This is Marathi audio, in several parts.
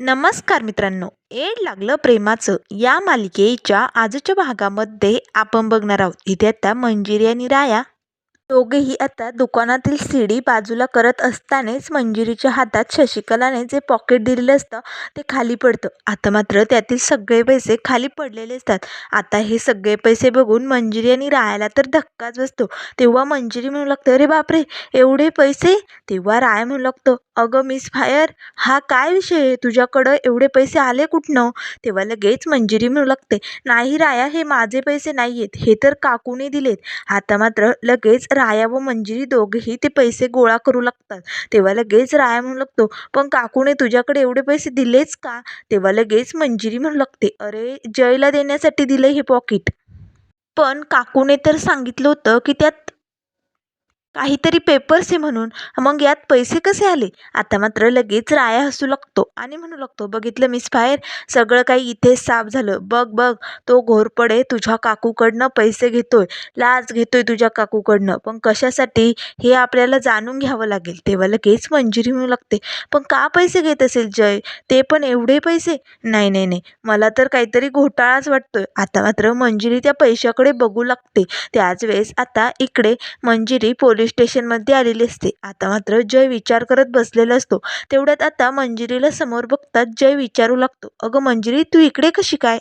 नमस्कार मित्रांनो. एड लागलं प्रेमाचं या मालिकेच्या आजच्या भागामध्ये आपण बघणार आहोत. इथे आता मंजिरी आणि राया दोघेही आता दुकानातील सीडी बाजूला करत असतानाच मंजिरीच्या हातात शशिकलाने जे पॉकेट दिलेलं असतं ते खाली पडतं. आता मात्र त्यातील सगळे पैसे खाली पडलेले असतात. आता हे सगळे पैसे बघून मंजिरी आणि रायाला तर धक्काच बसतो. तेव्हा मंजिरी म्हणू लागतं अरे बापरे! एवढे पैसे? तेव्हा राय म्हणू लागतं अगं मिस फायर हा काय विषय आहे? तुझ्याकडं एवढे पैसे आले कुठनं? तेव्हा लगेच मंजिरी म्हणू लागते नाही राया हे माझे पैसे नाही आहेत हे तर काकूने दिलेत. आता मात्र लगेच राया व मंजिरी दोघेही ते पैसे गोळा करू लागतात. तेव्हा लगेच राया म्हणू लागतो पण काकूने तुझ्याकडे एवढे पैसे दिलेच का? तेव्हा लगेच मंजिरी म्हणू लागते अरे जयला देण्यासाठी दिलं हे पॉकिट पण काकूने तर सांगितलं होतं की त्यात काहीतरी पेपर्स आहे म्हणून. मग यात पैसे कसे आले? आता मात्र लगेच राया हसू लागतो आणि म्हणू लागतो बघितलं मिस फायर सगळं काही इथेच साफ झालं. बघ बघ तो घोरपडे तुझ्या काकूकडनं पैसे घेतोय. लाच घेतोय तुझ्या काकूकडनं. पण कशासाठी? हे आपल्याला जाणून घ्यावं लागेल. तेव्हा लगेच मंजुरी म्हणू लागते. पण का पैसे घेत असेल जय? ते पण एवढे पैसे? नाही नाही नाही. मला तर काहीतरी घोटाळाच वाटतोय. आता मात्र मंजिरी त्या पैशाकडे बघू लागते. त्याच वेळेस आता इकडे मंजिरी पोलीस स्टेशनमध्ये आलेली असते. आता मात्र जय विचार करत बसलेला असतो. तेवढ्यात आता मंजिरीला समोर बघतात जय विचारू लागतो. अगं मंजिरी तू इकडे कशी काय?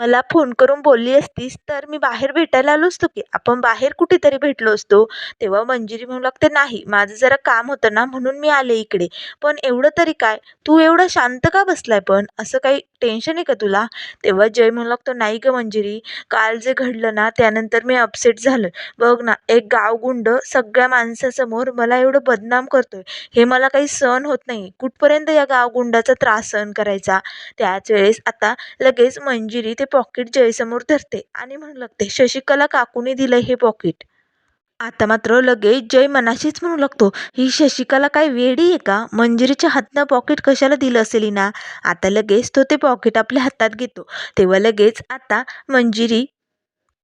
मला फोन करून बोलली असतीस तर मी बाहेर भेटायला आलो असतो की. आपण बाहेर कुठेतरी भेटलो असतो. तेव्हा मंजिरी म्हणू लागते नाही माझं जरा काम होतं ना म्हणून मी आले इकडे. पण एवढं तरी काय? तू एवढं शांत का बसलाय पण? असं काही टेन्शन आहे का तुला? तेव्हा जय म्हणू लागतो नाही ग मंजिरी. काल जे घडलं ना त्यानंतर मी अपसेट झालं बघ ना एक गावगुंड सगळ्या माणसासमोर मला एवढं बदनाम करतोय. हे मला काही सहन होत नाही. कुठपर्यंत या गावगुंडाचा त्रास सहन करायचा? त्याच वेळेस आता लगेच मंजिरी ते पॉकेट जयसमोर धरते आणि म्हणू लागते शशिकला काकूने दिलं हे पॉकेट आता मात्र लगेच जय मनाशीच म्हणू लागतो ही शशिकला काय वेडी आहे का? मंजिरीच्या हातनं पॉकेट कशाला दिलं असेल ना आता लगेच तो ते पॉकेट आपल्या हातात घेतो. तेव्हा लगेच आता मंजिरी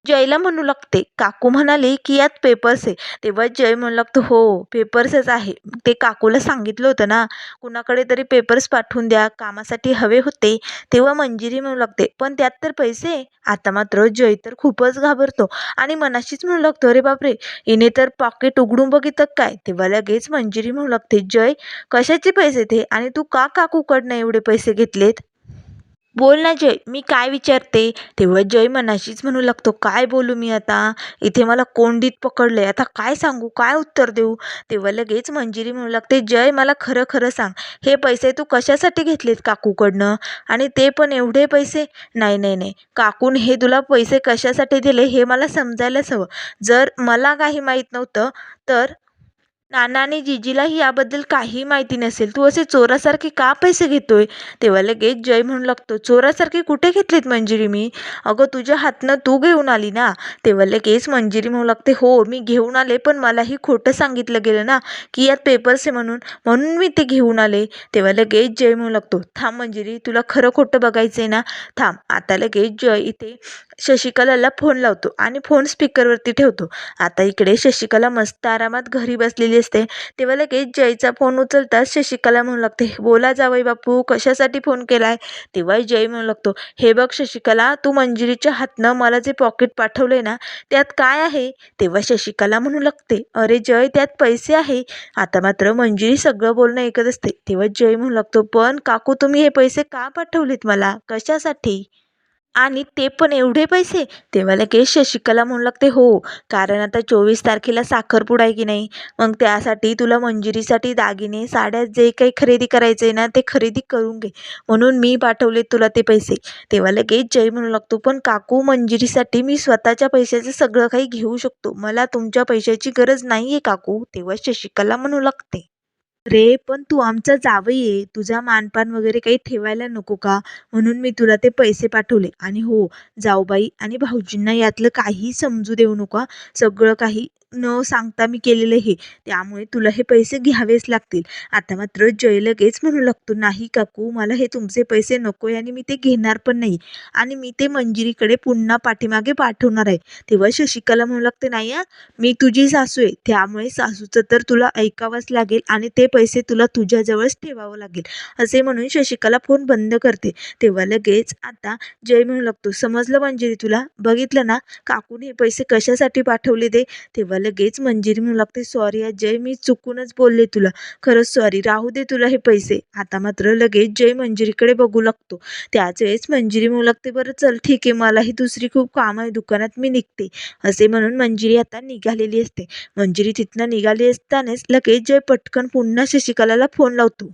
जयला म्हणू लागते. काकू म्हणाले की यात पेपर्स आहे. तेव्हा जय म्हणू लागतो हो पेपर्सच आहे. ते काकूला सांगितलं होतं ना कुणाकडे तरी पेपर्स पाठवून द्या कामासाठी हवे होते. तेव्हा मंजिरी म्हणू लागते पण त्यात तर पैसे आता मात्र जय तर खूपच घाबरतो आणि मनाशीच म्हणू लागतो अरे बापरे हिने तर पॉकेट उघडून बघितलं काय? तेव्हा लगेच मंजिरी म्हणू लागते जय कशाचे पैसे ते? आणि तू का काकूकडनं एवढे पैसे घेतलेत? बोल ना जय मी काय विचारते? तेव्हा जय मनाशीच म्हणू लागतो काय बोलू मी आता? इथे मला कोंडीत पकडले आता काय सांगू? काय उत्तर देऊ? तेव्हा लगेच मंजिरी म्हणू लागते जय मला खरं खरं सांग. हे पैसे तू कशासाठी घेतलेत काकूकडनं? आणि ते पण एवढे पैसे? नाही नाही नाही. काकून हे तुला पैसे कशासाठी दिले हे मला समजायलाच हवं. जर मला काही माहीत नव्हतं तर नाना आणि जिजीलाही याबद्दल काही माहिती नसेल तू असे चोरासारखे का पैसे घेतोय? तेव्हा लगेच जय म्हणू लागतो चोरासारखे कुठे घेतलेत मंजिरी मी? अगं तुझ्या हातनं तू घेऊन आली ना? तेव्हा लगेच मंजिरी म्हणू लागते हो मी घेऊन आले पण मलाही खोटं सांगितलं गेलं ना की यात पेपर्स आहे म्हणून म्हणून मी ते घेऊन आले. तेव्हा लगेच जय म्हणू लागतो थांब मंजिरी तुला खरं खोटं बघायचं आहे ना? थांब. आता लगेच जय इथे शशिकलाला फोन लावतो आणि फोन स्पीकरवरती ठेवतो. आता इकडे शशिकला मस्त आरामात घरी बसलेली दिसते तेव्हा लगेच जयचा फोन उचलताच शशिकला म्हणू लागते बोला जावई बापू कशासाठी फोन केलाय? तेव्हा जय म्हणू लागतो हे बघ शशिकला तू मंजिरीच्या हातनं मला जे पॉकेट पाठवले ना त्यात काय आहे? तेव्हा शशिकला म्हणू लागते अरे जय त्यात पैसे आहे. आता मात्र मंजिरी सगळं बोलणं ऐकत असते. तेव्हा जय म्हणू लागतो पण काकू तुम्ही हे पैसे का पाठवलेत मला? कशासाठी? आणि ते पण एवढे पैसे? तेव्हा लगेच शशिकला म्हणू लागते हो कारण आता चोवीस तारखेला साखरपुडा आहे की नाही? मग त्यासाठी तुला मंजिरीसाठी दागिने साड्या जे काही खरेदी करायचं आहे ना ते खरेदी करून घे. म्हणून मी पाठवले तुला ते पैसे. तेव्हा लगेच जय म्हणू लागतो पण काकू मंजिरीसाठी मी स्वतःच्या पैशाचं सगळं काही घेऊ शकतो. मला तुमच्या पैशाची गरज नाही आहे काकू. तेव्हा शशिकला म्हणू लागते. अरे पण तू आमचा जावई आहे तुझा मानपान वगैरे काही ठेवायला नको का? म्हणून मी तुला ते पैसे पाठवले. आणि हो जाऊबाई आणि भाऊजींना यातलं काही समजू देऊ नका. सगळं काही न सांगता मी केलेलं हे. त्यामुळे तुला हे पैसे घ्यावेच लागतील. आता मात्र जय लगेच म्हणू लागतो नाही काकू मला हे तुमचे पैसे नको आहे आणि मी ते घेणार पण नाही. आणि मी ते मंजिरीकडे पुन्हा पाठीमागे पाठवणार आहे. तेव्हा शशिकला म्हणू लागते नाही मी तुझी सासू आहे. त्यामुळे सासूचं तर तुला ऐकावंच लागेल आणि ते पैसे तुला तुझ्याजवळच ठेवावं लागेल. असे म्हणून शशिकला फोन बंद करते. तेव्हा लगेच आता जय म्हणू लागतो समजलं मंजिरी तुला? बघितलं ना? काकूने हे पैसे कशासाठी पाठवले ते? तेव्हा लगेच मंजिरी म्हणू लागते सॉरी जय मी चुकूनच बोलले तुला. खरंच सॉरी राहू दे तुला हे पैसे. आता मात्र लगेच जय मंजिरीकडे बघू लागतो. त्याच वेळेस मंजिरी म्हणू लागते बरं चल ठीक आहे मलाही दुसरी खूप काम आहे दुकानात मी निघते. असे म्हणून मंजिरी आता निघालेली असते. मंजिरी तिथनं निघाली असतानाच लगेच जय पटकन पुन्हा शशिकलाला फोन लावतो.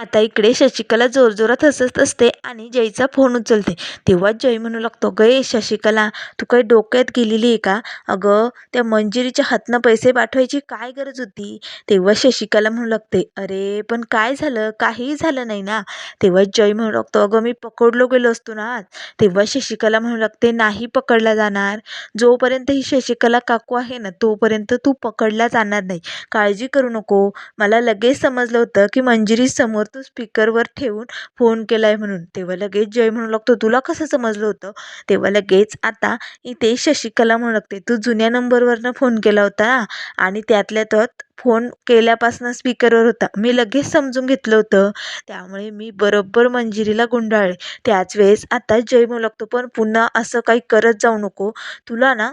आता इकडे शशिकला जोरजोरात हसत असते आणि जयचा फोन उचलते. तेव्हा जय म्हणू लागतो गे शशिकला तू काही डोक्यात गेलेली आहे का? अगं त्या मंजिरीच्या हातनं पैसे पाठवायची काय गरज होती? तेव्हा शशिकला म्हणू लागते अरे पण काय झालं? काहीही झालं नाही ना? तेव्हा जय म्हणू लागतो अगं मी पकडलो गेलो असतो ना आज. तेव्हा शशिकला म्हणू लागते नाही पकडला जाणार. जोपर्यंत ही शशिकला काकू आहे ना तोपर्यंत तू पकडला जाणार नाही. काळजी करू नको. मला लगेच समजलं होतं की मंजिरी समोर तू स्पीकरवर ठेवून फोन केला आहे म्हणून. तेव्हा लगेच जय म्हणू लागतो. तुला कसं समजलं होतं? तेव्हा लगेच आता इथे शशिकला म्हणू लागते. तू जुन्या नंबरवरनं फोन केला होता ना आणि त्यातल्या त्यात फोन केल्यापासून स्पीकरवर होता. मी लगेच समजून घेतलं होतं. त्यामुळे मी बरोबर मंजिरीला गुंडाळले. त्याच वेळेस आता जय म्हणू लागतो. पण पुन्हा असं काही करत जाऊ नको. तुला ना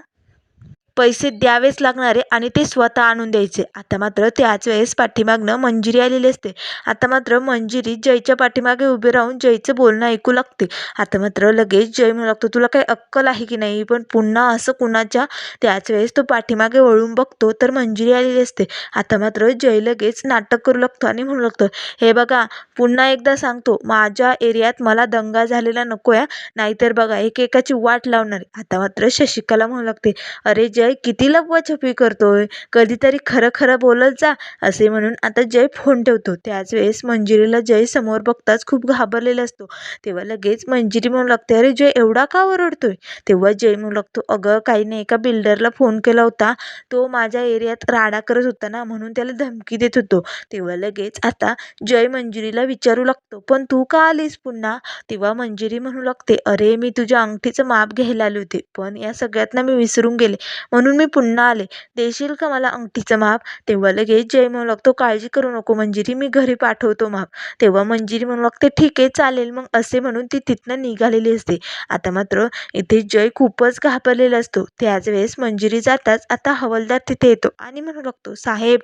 पैसे द्यावेच लागणारे आणि ते स्वतः आणून द्यायचे. आता मात्र त्याच वेळेस पाठीमागनं मंजिरी आलेली असते. आता मात्र मंजिरी जयच्या पाठीमागे उभे राहून जयचं बोलणं ऐकू लागते. आता मात्र लगेच जय म्हणू लागतो तुला काही अक्कल आहे की नाही? पण पुन्हा असं कुणाच्या? त्याच वेळेस तो पाठीमागे वळून बघतो तर मंजिरी आलेली असते. आता मात्र जय लगेच नाटक करू लागतो आणि म्हणू लागतो हे बघा पुन्हा एकदा सांगतो माझ्या एरियात मला दंगा झालेला नको आहे नाहीतर बघा एकेकाची वाट लावणार. आता मात्र शशिकला म्हणू लागते अरे जय जय किती लपवाछपवी करतोय? कधीतरी खरं खरं बोलत जा असे म्हणून आता जय फोन ठेवतो. त्याच वेळेस मंजिरीला जय समोर बघताच खूप घाबरलेला असतो. तेव्हा लगेच मंजिरी म्हणू लागते अरे जय एवढा का ओरडतोय? तेव्हा जय म्हणू लागतो अगं काही नाही एका बिल्डरला फोन केला होता. तो माझ्या एरियात राडा करत होता ना म्हणून त्याला धमकी देत होतो. तेव्हा लगेच आता जय मंजिरीला विचारू लागतो पण तू का आलीस पुन्हा? तेव्हा मंजिरी म्हणू लागते अरे मी तुझ्या अंगठीचं माप घ्यायला आले होते पण या सगळ्यात ना मी विसरून गेले. म्हणून मी पुन्हा आले. देशील का मला अंगठीचं माप तेव्हा लगेच जय म्हणू लागतो काळजी करू नको मंजिरी मी घरी पाठवतो माप तेव्हा मंजिरी म्हणू लागते ठीक आहे चालेल. मग असे म्हणून ती तिथनं निघालेली असते. आता मात्र इथे जय खूपच घाबरलेला असतो. त्याच वेळेस मंजिरी जाताच आता हवालदार तिथे येतो आणि म्हणू लागतो साहेब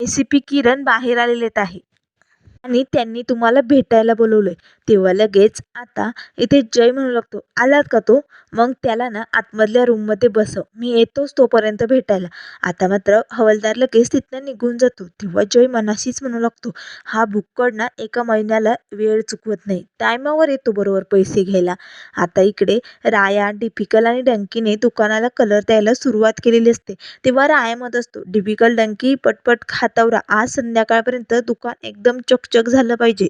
ए सी पी किरण बाहेर आलेले आहे. आणि त्यांनी तुम्हाला भेटायला बोलवलंय. तेव्हा लगेच आता इथे जय म्हणू लागतो. आलात का तो? मग त्याला ना आतमधल्या रूममध्ये बसव. मी येतोच तोपर्यंत भेटायला. आता मात्र हवालदार लगेच तिथनं निघून जातो. तेव्हा जय मनाशीच म्हणू लागतो. हा भुक्कड ना एका महिन्याला वेळ चुकवत नाही. टायमावर येतो बरोबर पैसे घ्यायला. आता इकडे राया डिफिकल आणि डंकीने दुकानाला कलर द्यायला सुरुवात केलेली असते. तेव्हा राया मत असतो डिफिकल डंकी पटपट खातावरा. आज संध्याकाळपर्यंत दुकान एकदम जग झालं पाहिजे.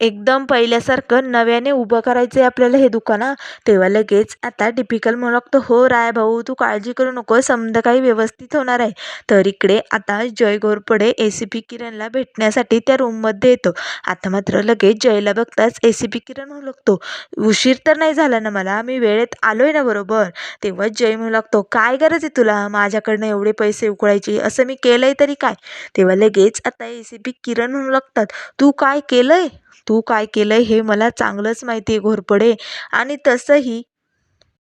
एकदम पहिल्यासारखं नव्याने उभं करायचं आहे आपल्याला हे दुकान हां. तेव्हा लगेच आता टिपिकल म्हणू लागतो हो राय भाऊ तू काळजी करू नको समजा काही व्यवस्थित होणार आहे. तर इकडे आता Jay Ghorpade A C P किरणला भेटण्यासाठी त्या रूममध्ये येतो. आता मात्र लगेच जयला बघताच ए सी पी किरण म्हणू लागतो उशीर तर नाही झाला ना मला मी वेळेत आलो आहे ना बरोबर. तेव्हा जय म्हणू लागतो काय गरज आहे तुला? माझ्याकडनं एवढे पैसे उकळायचे असं मी केलं आहे तरी काय? तेव्हा लगेच आता ए सी पी किरण म्हणू लागतात तू काय केलं आहे तू काय केलंय हे मला चांगलंच माहिती आहे घोरपडे. आणि तसंही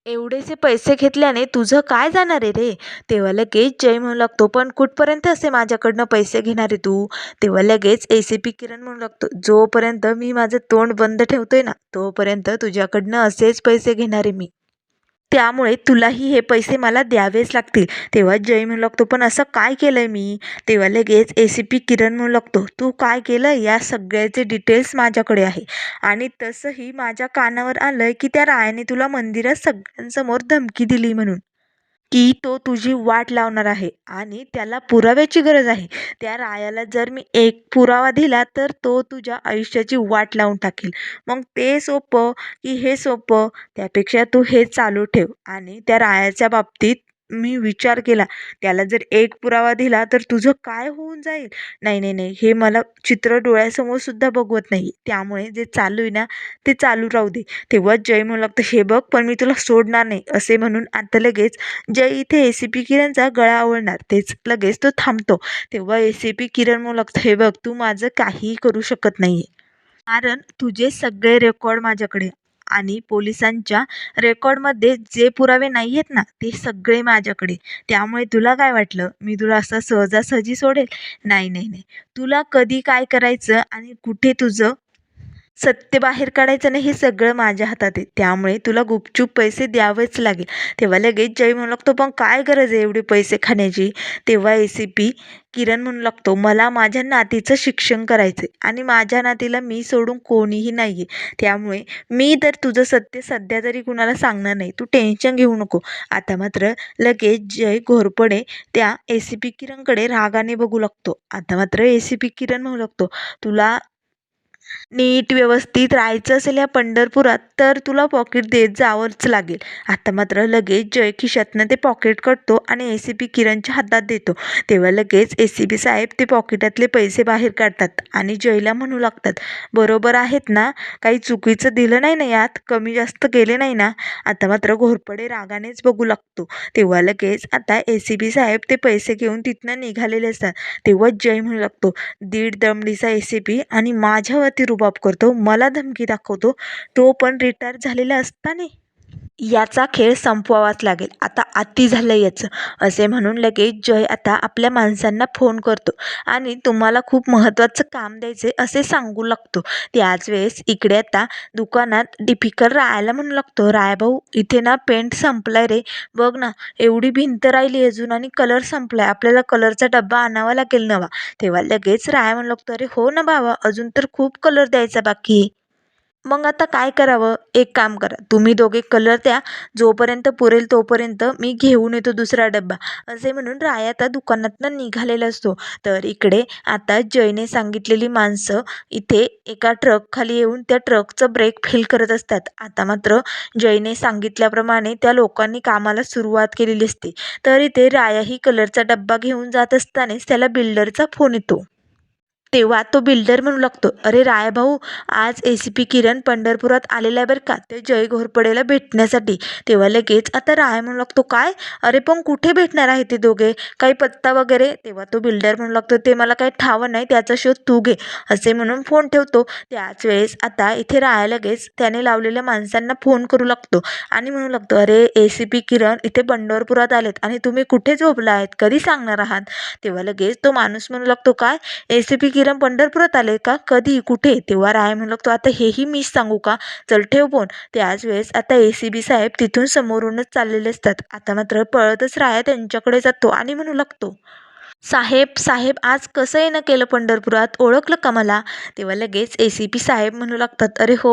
एवढेसे पैसे घेतल्याने तुझं काय जाणार आहे रे? तेव्हा लगेच जय म्हणू लागतो पण कुठपर्यंत असे माझ्याकडनं पैसे घेणार आहे तू? तेव्हा लगेच ए सी पी किरण म्हणू लागतो जोपर्यंत मी माझं तोंड बंद ठेवतोय ना तोपर्यंत तुझ्याकडनं असेच पैसे घेणार आहे मी. त्यामुळे तुलाही हे पैसे मला द्यावेच लागतील. तेव्हा जय म्हणू लागतो पण असं काय केलं आहे मी? तेव्हा लगेच ए सी पी किरण म्हणू लागतो तू काय केलं या सगळ्याचे डिटेल्स माझ्याकडे आहे. आणि तसंही माझ्या कानावर आलं आहे की त्या रायाने तुला मंदिरात सगळ्यांसमोर धमकी दिली म्हणून. की तो तुझी वाट लावणार आहे आणि त्याला पुराव्याची गरज आहे. त्या रायाला जर मी एक पुरावा दिला तर तो तुझ्या आयुष्याची वाट लावून टाकेल. मग ते सोपं की हे सोपं त्यापेक्षा तू हे चालू ठेव आणि त्या रायाच्या बाबतीत मी विचार केला त्याला जर एक पुरावा दिला तर तुझं काय होऊन जाईल? नाही नाही नाही हे मला चित्र डोळ्यासमोरसुद्धा बघवत नाही. त्यामुळे जे चालू आहे ना ते चालू राहू दे. तेव्हा जय म्हणू लागतं हे बघ पण मी तुला सोडणार नाही असे म्हणून आता लगेच जय इथे ए सी पी किरणचा गळा आवडणार तेच लगेच तो थांबतो. तेव्हा ए सी पी किरण म्हणू लागतं हे बघ तू माझं काहीही करू शकत नाही कारण तुझे सगळे रेकॉर्ड माझ्याकडे आणि पोलिसांच्या रेकॉर्डमध्ये जे पुरावे नाही आहेत ना ते सगळे माझ्याकडे. त्यामुळे तुला काय वाटलं? मी तुला असं सहजासहजी सोडेल? नाही नाही नाही. तुला कधी काय करायचं आणि कुठे तुझं सत्य बाहेर काढायचं नाही हे सगळं माझ्या हातात आहे. त्यामुळे तुला गुपचूप पैसे द्यावेच लागेल. तेव्हा लगेच जय म्हणू लागतो पण काय गरज आहे एवढे पैसे खाण्याची? तेव्हा ए सी पी किरण म्हणू लागतो मला माझ्या नातीचं शिक्षण करायचं आहे आणि माझ्या नातीला मी सोडून कोणीही नाही आहे त्यामुळे मी तर तुझं सत्य सध्या तरी कुणाला सांगणार नाही. तू टेन्शन घेऊ नको. आता मात्र लगेच जय घोरपडे त्या ए सी पी किरणकडे रागाने बघू लागतो. आता मात्र ए सी पी किरण म्हणू लागतो तुला नीट व्यवस्थित राहायचं असेल या पंढरपुरात तर तुला पॉकेट देत जावंच लागेल. आता मात्र लगेच जय खिशातनं ते पॉकेट करतो आणि ए सी पी किरणच्या हातात देतो. तेव्हा लगेच ए सी पी साहेब ते पॉकेटातले पैसे बाहेर काढतात आणि जयला म्हणू लागतात बरोबर आहेत ना? काही चुकीचं दिलं नाही ना यात? कमी जास्त केले नाही ना? आता मात्र घोरपडे रागानेच बघू लागतो. तेव्हा लगेच आता ए सी पी साहेब ते पैसे घेऊन तिथनं निघालेले असतात. तेव्हा जय म्हणू लागतो दीड दमडीचा ए सी पी आणि माझ्यावरती रुबाब करतो. मला धमकी दाखवतो. तो पण रिटायर झालेला असताना याचा खेळ संपवावाच लागेल. आता अति झालं याचं. असे म्हणून लगेच जय आता आपल्या माणसांना फोन करतो आणि तुम्हाला खूप महत्त्वाचं काम द्यायचं आहे असे सांगू लागतो. त्याच वेळेस इकडे आता दुकानात डिफिकल राहायला म्हणू लागतो. रायभाऊ इथे ना पेंट संपलाय रे. बघ ना एवढी भिंत राहिली अजून आणि कलर संपलाय. आपल्याला कलरचा डब्बा आणावा लागेल नवा. तेव्हा लगेच राय म्हणू लागतो अरे हो ना भावा अजून तर खूप कलर द्यायचा बाकी मग आता काय करावं? एक काम करा. तुम्ही दोघे कलर द्या. जोपर्यंत पुरेल तोपर्यंत मी घेऊन येतो दुसरा डब्बा. असे म्हणून राया आता दुकानातनं निघालेला असतो. तर इकडे आता जयने सांगितलेली माणसं इथे एका ट्रकखाली येऊन त्या ट्रकचं ब्रेक फेल करत असतात. आता मात्र जयने सांगितल्याप्रमाणे त्या लोकांनी कामाला सुरुवात केलेली असते. तर इथे रायाही कलरचा डब्बा घेऊन जात असतानाच त्याला बिल्डरचा फोन येतो. तेव्हा तो बिल्डर म्हणू लागतो अरे राय भाऊ आज ए सी पी किरण पंढरपुरात आलेला आहे बरं का ते जय घोरपडेला भेटण्यासाठी. तेव्हा लगेच आता राय म्हणू लागतो काय? अरे पण कुठे भेटणार आहे ते दोघे? काही पत्ता वगैरे? तेव्हा तो बिल्डर म्हणू लागतो ते मला काही ठावं नाही त्याचा शोध तू घे असे म्हणून फोन ठेवतो. त्याच वेळेस आता इथे राया लगेच त्याने लावलेल्या माणसांना फोन करू लागतो आणि म्हणू लागतो अरे ए सी पी किरण इथे पंढरपुरात आलेत आणि तुम्ही कुठे झोपला आहेत? कधी सांगणार आहात? तेव्हा लगेच तो माणूस म्हणू लागतो काय? ए सी पी किरण पंढरपुरात आले का? कधी? कुठे? तेव्हा राय म्हणू लागतो आता हेही मीच सांगू का? चल ठेव फोन. त्याच वेळेस आता ए सी बी साहेब तिथून समोरूनच चाललेले असतात. आता मात्र पळतच राया त्यांच्याकडे जातो आणि म्हणू लागतो. साहेब साहेब आज कसं येणं केलं पंढरपुरात? ओळखलं का मला? तेव्हा लगेच ए सी पी साहेब म्हणू लागतात अरे हो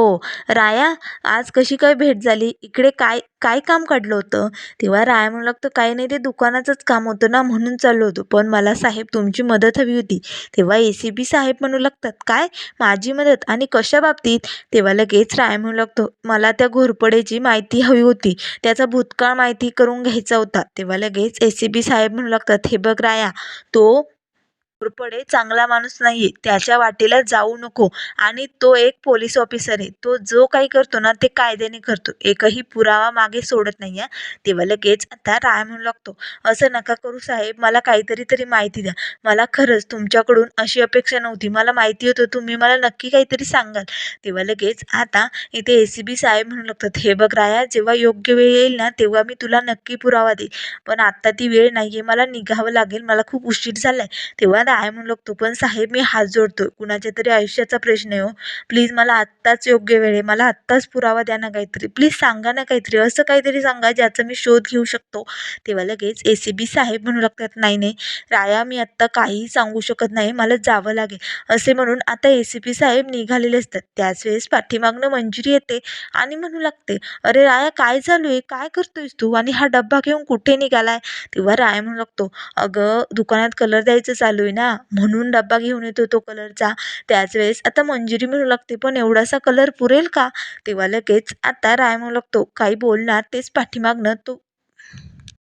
राया आज कशी काय भेट झाली? इकडे काय काय काम काढलं होतं? तेव्हा राया म्हणू लागतं काही नाही ते दुकानाचंच काम होतं ना म्हणून चाललो होतो. पण मला साहेब तुमची मदत हवी होती. तेव्हा ए सी पी साहेब म्हणू लागतात काय? माझी मदत? आणि कशा बाबतीत? तेव्हा लगेच राया म्हणू लागतो मला त्या घोरपडेची माहिती हवी होती. त्याचा भूतकाळ माहिती करून घ्यायचा होता. तेव्हा लगेच ए सी पी साहेब म्हणू लागतात हे बघ राया तो घोरपडे चांगला माणूस नाही आहे त्याच्या वाटेला जाऊ नको. आणि तो एक पोलीस ऑफिसर आहे. तो जो काही करतो ना ते कायद्याने करतो. एकही पुरावा मागे सोडत नाही आहे तेव्हा लगेच आता राय म्हणू लागतो. असं नका करू साहेब. मला काहीतरी तरी माहिती द्या. मला खरंच तुमच्याकडून अशी अपेक्षा नव्हती. मला माहिती होतं. तुम्ही मला नक्की काहीतरी सांगाल. तेव्हा लगेच आता इथे ए सी बी साहेब म्हणू लागतात. हे बघ राया जेव्हा योग्य वेळ येईल ना तेव्हा मी तुला नक्की पुरावा देईल. पण आत्ता ती वेळ नाही आहे मला निघावं लागेल. मला खूप उशीर झाला आहे तेव्हा राय म्हणू लागतो पण साहेब मी हात जोडतो कुणाच्या तरी आयुष्याचा प्रश्न आहे हो. प्लीज मला आत्ताच योग्य वेळ आहे. मला आत्ताच पुरावा द्या ना काहीतरी. प्लीज सांगा ना काहीतरी. असं काहीतरी सांगा ज्याचा मी शोध घेऊ शकतो. तेव्हा लगेच ए सी बी साहेब म्हणू लागतात नाही नाही. राया मी आत्ता काहीही सांगू शकत नाही. मला जावं लागेल. असे म्हणून आता ए सी पी साहेब निघालेले असतात. त्याच वेळेस पाठीमागनं मंजुरी येते आणि म्हणू लागते अरे राया काय चालू आहे? काय करतोयस तू? आणि हा डब्बा घेऊन कुठे निघालाय? तेव्हा राया म्हणू लागतो अगं दुकानात कलर द्यायचं चालू आहे ना? म्हणून डब्बा घेऊन येतो तो कलरचा. त्याच वेळेस आता मंजुरी म्हणू लागते पण एवढासा कलर पुरेल का? तेव्हा लगेच आता राय म्हणू लागतो काही बोलणार तेच पाठीमागनं तो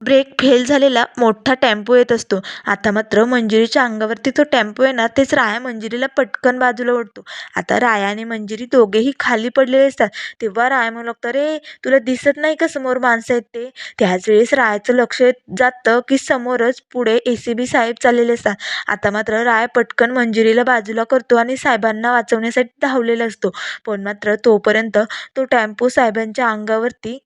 ब्रेक फेल झालेला मोठा टेम्पो येत असतो. आता मात्र मंजिरीच्या अंगावरती तो टेम्पो आहे ना तेच राया मंजिरीला पटकन बाजूला ओढतो. आता राया आणि मंजिरी दोघेही खाली पडलेले असतात. तेव्हा राया म्हणू लागतं रे तुला दिसत नाही का समोर माणसं आहेत ते? त्याच वेळेस रायाचं लक्ष जातं की समोरच पुढे ए सी बी साहेब चाललेले असतात. आता मात्र राया पटकन मंजिरीला बाजूला करतो आणि साहेबांना वाचवण्यासाठी धावलेला असतो. पण मात्र तोपर्यंत तो टेम्पो साहेबांच्या अंगावरती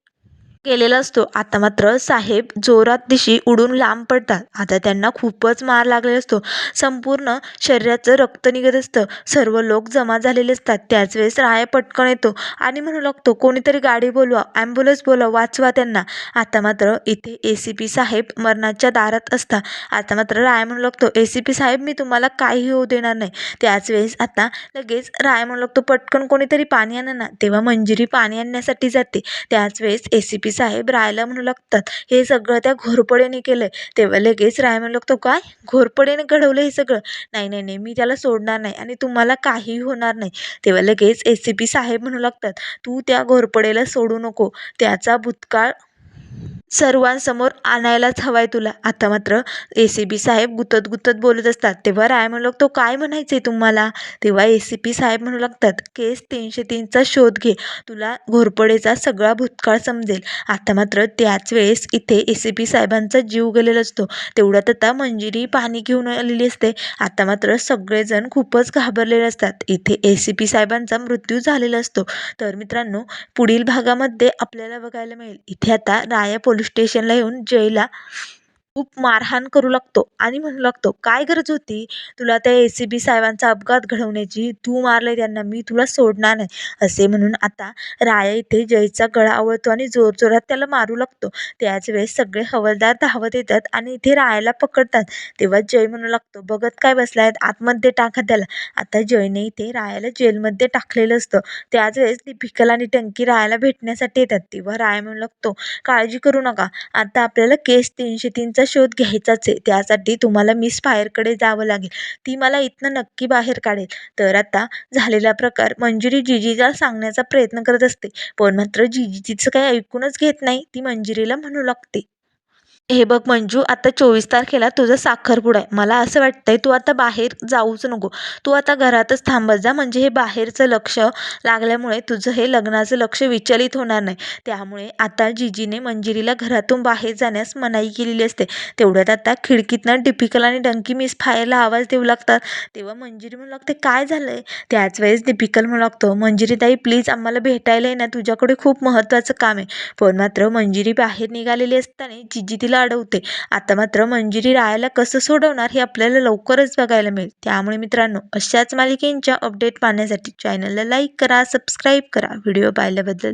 केलेला असतो. आता मात्र साहेब जोरात दिशी उडून लांब पडतात. आता त्यांना खूपच मार लागलेला असतो. संपूर्ण शरीराचं रक्त निघत असतं. सर्व लोक जमा झालेले असतात. त्याच वेळेस राया पटकन येतो. आणि म्हणू लागतो कोणीतरी गाडी बोलवा ॲम्ब्युलन्स बोलवा वाचवा त्यांना. आता मात्र इथे ए सी पी साहेब मरणाच्या दारात असता आता मात्र राय म्हणू लागतो ए सी पी साहेब मी तुम्हाला काही होऊ देणार नाही. त्याच वेळेस आता लगेच राय म्हणू लागतो पटकन कोणीतरी पाणी आणा ना तेव्हा मंजिरी पाणी आणण्यासाठी जाते. त्याच वेळेस ए सी पी साहेब राहायला म्हणू लागतात. हे सगळं त्या घोरपडेने केलंय. तेव्हा लगेच राय म्हणू लागतो काय? घोरपडेने घडवलं हे सगळं? नाही नाही नाही. मी त्याला सोडणार नाही आणि तुम्हाला काही होणार नाही. तेव्हा लगेच ए सी पी साहेब म्हणू लागतात तू त्या घोरपडेला सोडू नको. त्याचा भूतकाळ सर्वांसमोर आणायलाच हवाय तुला. आता मात्र ए सी बी साहेब गुतत गुतत बोलत असतात. तेव्हा राय म्हणू लागतो काय म्हणायचं आहे तुम्हाला? तेव्हा ए सी पी साहेब म्हणू लागतात केस तीनशे तीनचा शोध घे. तुला घोरपडेचा सगळा भूतकाळ समजेल. आता मात्र त्याच वेळेस इथे ए सी पी साहेबांचा जीव गेलेला असतो. तेवढ्यात आता मंजिरी पाणी घेऊन आलेली असते. आता मात्र सगळेजण खूपच घाबरलेले असतात. इथे ए सी पी साहेबांचा मृत्यू झालेला असतो. तर मित्रांनो पुढील भागामध्ये आपल्याला बघायला मिळेल. इथे आता राया पोलीस स्टेशनला येऊन जयला खूप मारहाण करू लागतो. आणि म्हणू लागतो काय गरज होती तुला त्या ए सी बी साहेबांचा अपघात घडवण्याची? तू मारले त्यांना मी तुला सोडणार नाही. असे म्हणून आता राया इथे जयचा गळा आवळतो आणि जोरजोरात त्याला मारू लागतो. त्याच वेळेस सगळे हवालदार धावत येतात आणि इथे रायाला पकडतात. तेव्हा जय म्हणू लागतो बघत काय बसलाय आतमध्ये टाका त्याला. आता जयने इथे रायाला जेलमध्ये टाकलेलं असतं. त्याच वेळेस दीपिकाला आणि टंकी रायाला भेटण्यासाठी येतात. तेव्हा राया म्हणू लागतो काळजी करू नका. आता आपल्याला केस तीनशे तीनचा शोध घ्यायचाच आहे. त्यासाठी तुम्हाला मिस फायरकडे जावं लागेल. ती मला इथनं नक्की बाहेर काढेल. तर आता झालेला प्रकार मंजिरी जिजीला सांगण्याचा प्रयत्न करत असते. पण मात्र जिजी तिचं काही ऐकूनच घेत नाही. ती मंजिरीला म्हणू लागते. हे बघ मंजू आता चोवीस तारखेला तुझा साखरपुडा आहे. मला असं वाटतंय तू आता बाहेर जाऊच नको. तू आता घरातच थांबत जा. म्हणजे हे बाहेरचं लक्ष लागल्यामुळे तुझं हे लग्नाचं लक्ष विचलित होणार नाही. त्यामुळे आता जिजीने मंजिरीला घरातून बाहेर जाण्यास मनाई केलेली असते. तेवढ्यात आता खिडकीतनं दीपिकाला आणि डंकी मिस फायरला आवाज देऊ लागतात. तेव्हा मंजिरी म्हणू लागते काय झालं आहे त्याच वेळेस डिपिकल म्हणू लागतो मंजिरी ताई प्लीज आम्हाला भेटायला ये ना. तुझ्याकडे खूप महत्त्वाचं काम आहे. पण मात्र मंजिरी बाहेर निघालेली असताना जिजी तिला अडवते आता मात्र मंजिरी रायाला कसं सोडवणार हे आपल्याला लवकरच बघायला मिळेल. त्यामुळे मित्रांनो अशाच मालिकेंच्या अपडेट पाहण्यासाठी चॅनलला लाईक करा सबस्क्राईब करा. व्हिडिओ पाहिल्याबद्दल